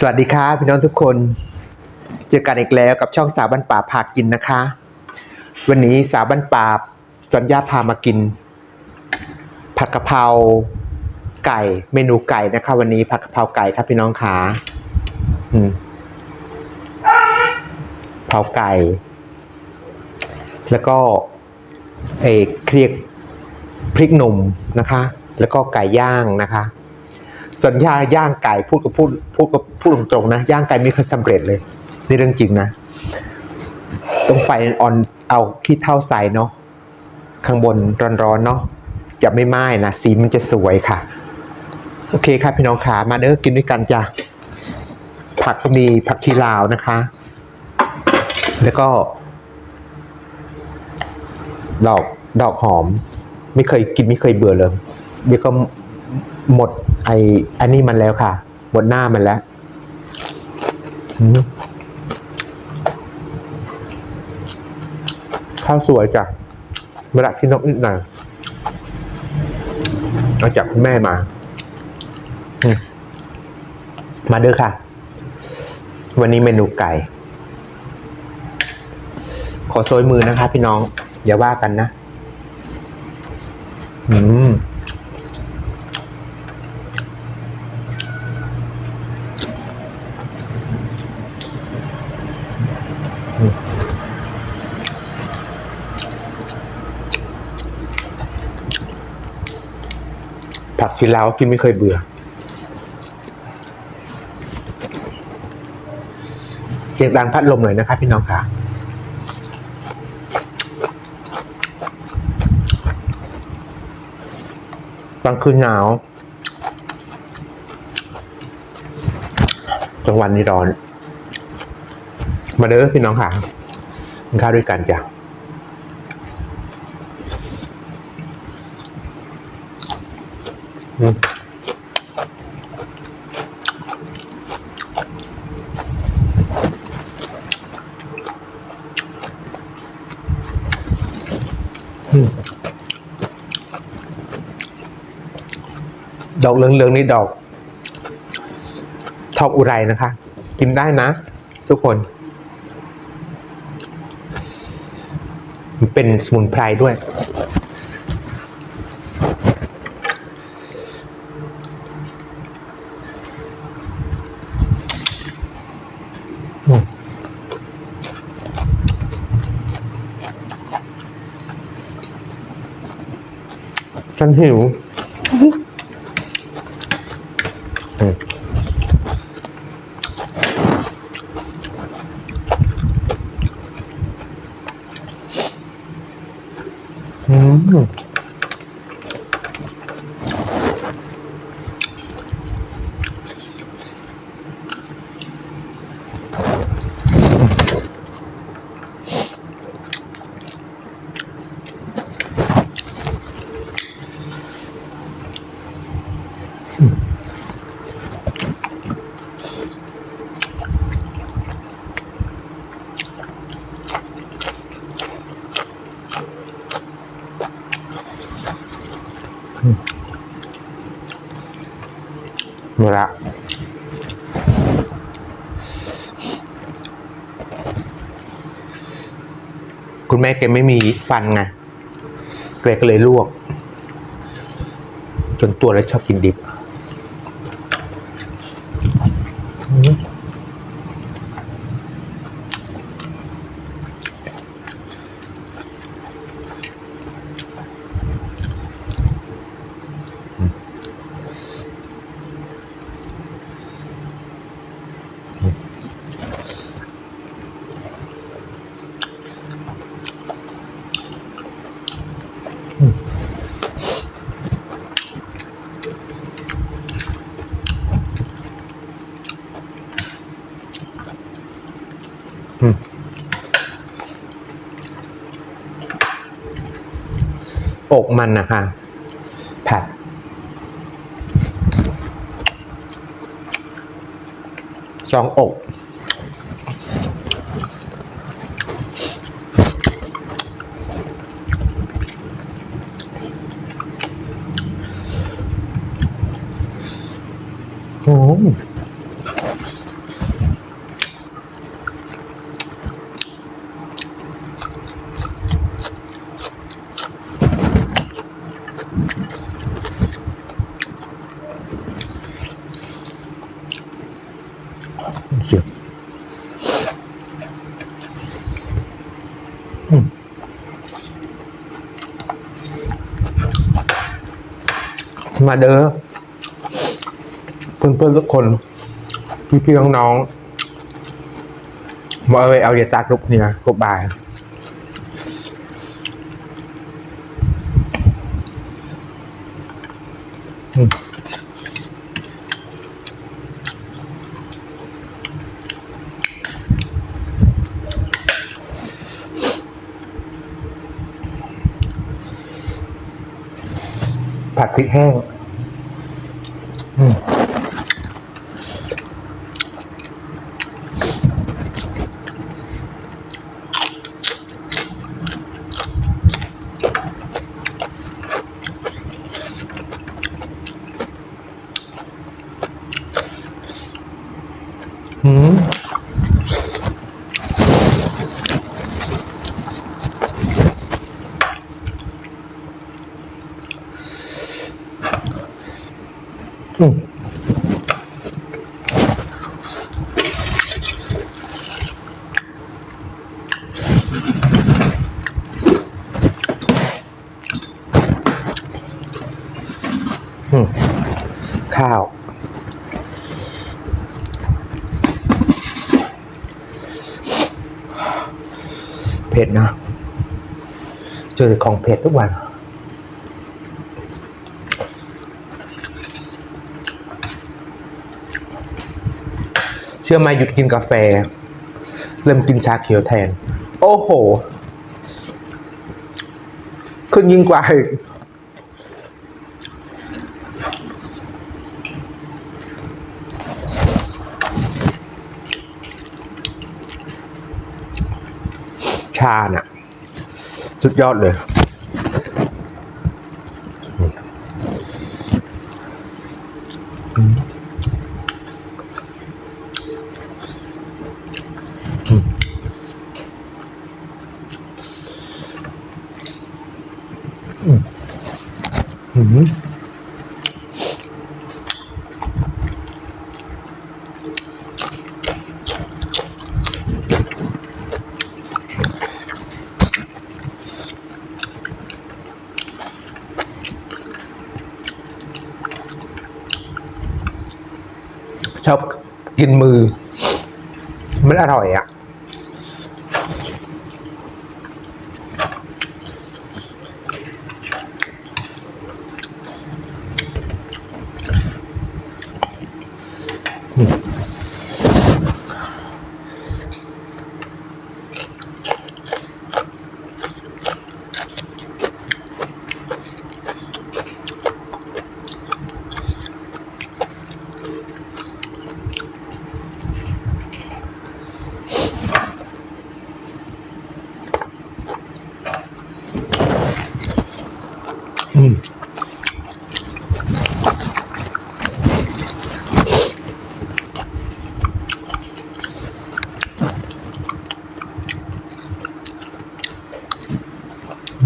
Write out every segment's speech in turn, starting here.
สวัสดีครับพี่น้องทุกคน เจอกันอีกแล้วกับช่องสาวบ้านป่าพากินนะคะ วันนี้สาวบ้านป่าสัญญาพามากิน ผัดกะเพราไก่เมนูไก่นะคะ วันนี้ผัดกะเพราไก่ครับพี่น้องขาเผาไก่ แล้วก็เออเครียกพริกหนุ่มนะคะ แล้วก็ไก่ย่างนะคะ สัญญาย่างไก่พูดกับพูดพูดกับพูดตรงๆนะ ย่างไก่ไม่เคยสำเร็จเลยนี่เรื่องจริงนะต้องไฟอ่อนเอาขี้เท่าใส่เนาะข้างบนร้อนๆเนาะจะไม่ไหม้นะสีมันจะสวยค่ะ โอเคครับพี่น้องขามาเด้อกินด้วยกันจ้ะผักก็มีผักชีลาวนะคะ แล้วก็ ดอกดอกหอม ไม่เคยกินไม่เคยเบื่อเลยเดี๋ยวก็หมด ไออันนี้มันแล้วค่ะหมดหน้ามันแล้วอืมข้าวสวยจ้ะมาดักที่นกนิดหน่อยเอาจากคุณแม่มาอืมมาเด้อค่ะ วันนี้เมนูไก่ ขอโซยมือนะคะพี่น้อง อย่าว่ากันนะ อืม ผักชีลาวกินไม่เคยเบื่อเสียงดังพัดลมหน่อยนะครับพี่น้องค่ะกลางคืนหนาวกลางวันนี่ร้อน มาเด้อพี่น้องค่ะกินข้าวด้วยกันจ้ะอืมอืม ดอกเหลืองๆนี่ดอก ทองอุไรนะคะ กินได้นะ ทุกคนมันเป็นสมุนไพรด้วย ฉันหิวอืม นี่ละคุณแม่แกไม่มีฟันไงแกก็เลยลวก จนตัวแล้วชอบกินดิบ มันนะคะผัดสองอก มาเด้อเพื่อนๆทุกคน พี่ๆน้องๆมาเอ้ยเอาอย่าตากลุกเนี่ยกบบายผัดพริกแห้ง อื ข้าว เผ็ดนะเจอของเผ็ดทุกวันเชื่อไหมหยุดกินกาแฟ เริ่มกินชาเขียวแทน โอ้โห ขึ้นยิ่งกว่าอีก ชาเน่ะสุดยอดเลย ชอบกินมือ มันอร่อยอะ่ะม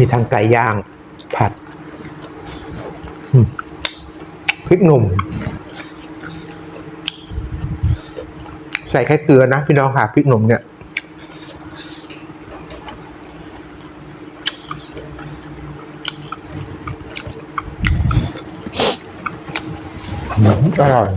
มีทั้งไก่ย่าง ผัดพริกหนุ่ม ใส่แค่เกลือนะ พี่น้องค่ะพริกหนุ่มเนี่ยอร่อย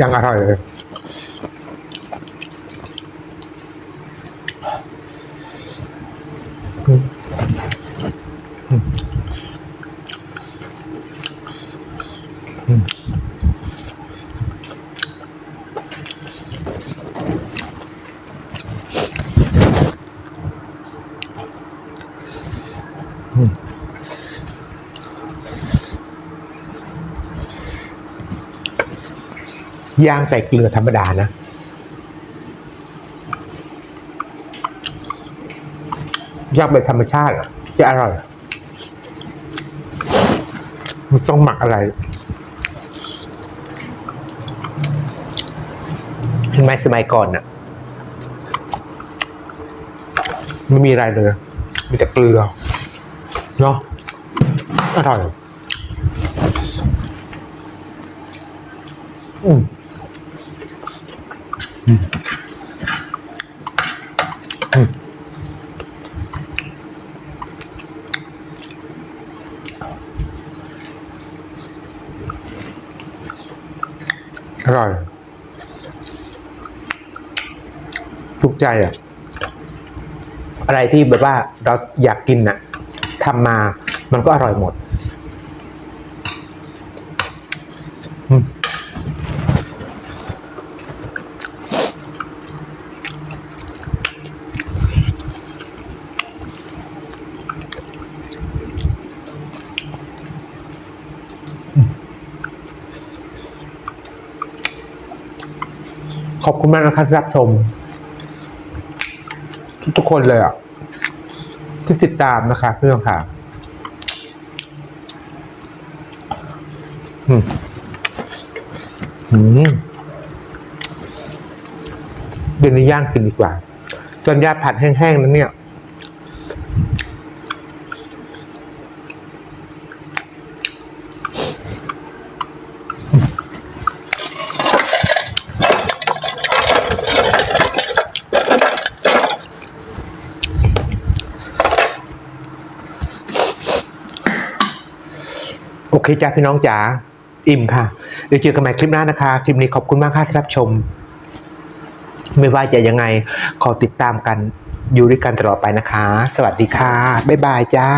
ยังอร่อยเลย อืมอืม อืมอืม ย่างใส่เกลือธรรมดานะย่างแบบธรรมชาติอะจะอร่อยมันต้องหมักอะไรเห็นไหมสมัยก่อนน่ะไม่มีอะไรเลย มีแต่เกลือเนาะอร่อย อืมอืมอืม อร่อยถูกใจอะ อะไรที่แบบว่าเราอยากกินน่ะทำมามันก็อร่อยหมดอืม ขอบคุณมากนะครับที่รับชม ทุกคนเลยอะ ที่ติดตามนะคะเพื่อนค่ะอืมอืมเดี๋ยวนี้ย่างกินดีกว่าจนยาผัดแห้งๆนั้นเนี่ย โอเคจ้าพี่น้องจ๋าอิ่มค่ะ เดี๋ยวเจอกันใหม่คลิปหน้านะคะ คลิปนี้ขอบคุณมากค่ะที่รับชม ไม่ว่าจะยังไง ขอติดตามกันอยู่ด้วยกันตลอดไปนะคะ สวัสดีค่ะ บ๊ายบายจ้า